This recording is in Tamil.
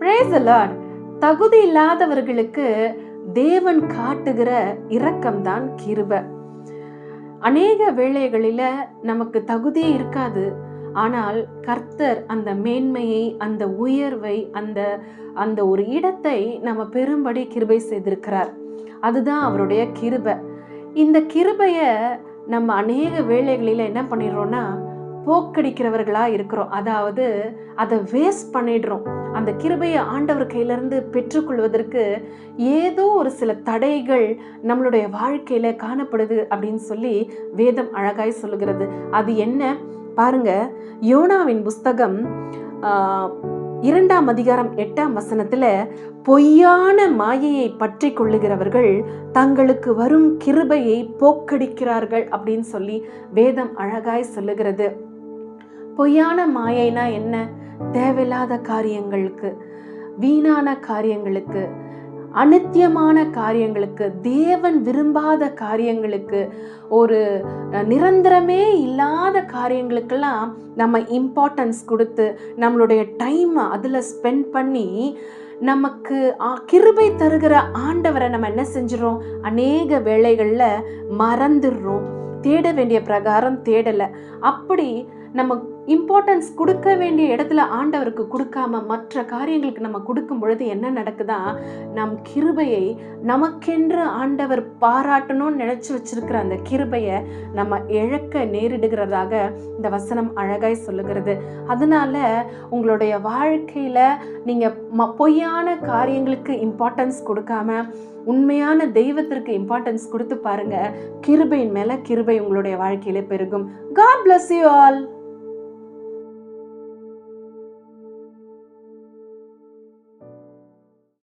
பிரேஸ் லார்ட் தகுதி இல்லாதவர்களுக்கு தேவன் காட்டுகிற இரக்கம்தான் கிருப. அநேக வேளைகளில நமக்கு தகுதியே இருக்காது. ஆனால் கர்த்தர் அந்த மேன்மையை அந்த உயர்வை அந்த அந்த ஒரு இடத்தை நம்ம பெரும்படி கிருபை செய்திருக்கிறார். அதுதான் அவருடைய கிருபை. இந்த கிருபையை நம்ம அநேக வேலைகளில் என்ன பண்ணிடுறோன்னா போக்கடிக்கிறவர்களாக இருக்கிறோம். அதாவது அதை வேஸ்ட் பண்ணிடுறோம். அந்த கிருபையை ஆண்டவர் கையிலேருந்து பெற்றுக்கொள்வதற்கு ஏதோ ஒரு சில தடைகள் நம்மளுடைய வாழ்க்கையில் காணப்படுது அப்படின்னு சொல்லி வேதம் அழகாய் சொல்லுகிறது. அது என்ன? பாருங்க யோனாவின் புஸ்தகம் இரண்டாம் அதிகாரம் எட்டாம் வசனத்துல பொய்யான மாயையை பற்றி கொள்ளுகிறவர்கள் தங்களுக்கு வரும் கிருபையை போக்கடிக்கிறார்கள் அப்படின்னு சொல்லி வேதம் அழகாய் சொல்லுகிறது. பொய்யான மாயைனா என்ன? தேவையில்லாத காரியங்களுக்கு வீணான காரியங்களுக்கு அனித்தியமான காரியங்களுக்கு தேவன் விரும்பாத காரியங்களுக்கு ஒரு நிரந்தரமே இல்லாத காரியங்களுக்கெல்லாம் நம்ம இம்பார்ட்டன்ஸ் கொடுத்து நம்மளுடைய டைமை அதில் ஸ்பெண்ட் பண்ணி நமக்கு கிருபை தருகிற ஆண்டவரை நம்ம என்ன செஞ்சிடறோம்? அநேக வேளைகளில் மறந்துடுறோம். தேட வேண்டிய பிரகாரம் தேடலை. அப்படி நம்ம இம்பார்ட்டன்ஸ் கொடுக்க வேண்டிய இடத்துல ஆண்டவருக்கு கொடுக்காம மற்ற காரியங்களுக்கு நம்ம கொடுக்கும் பொழுது என்ன நடக்குதா? நம் கிருபையை நமக்கென்று ஆண்டவர் பாராட்டணும்னு நினைச்சு வச்சிருக்கிற அந்த கிருபையை நம்ம இழக்க நேரிடுகிறதாக இந்த வசனம் அழகாய் சொல்லுகிறது. அதனால உங்களுடைய வாழ்க்கையில நீங்க ம- பொய்யான காரியங்களுக்கு இம்பார்ட்டன்ஸ் கொடுக்காம உண்மையான தெய்வத்திற்கு இம்பார்ட்டன்ஸ் கொடுத்து பாருங்க. கிருபையின் மேல கிருபை உங்களுடைய வாழ்க்கையில பெருகும். God bless you all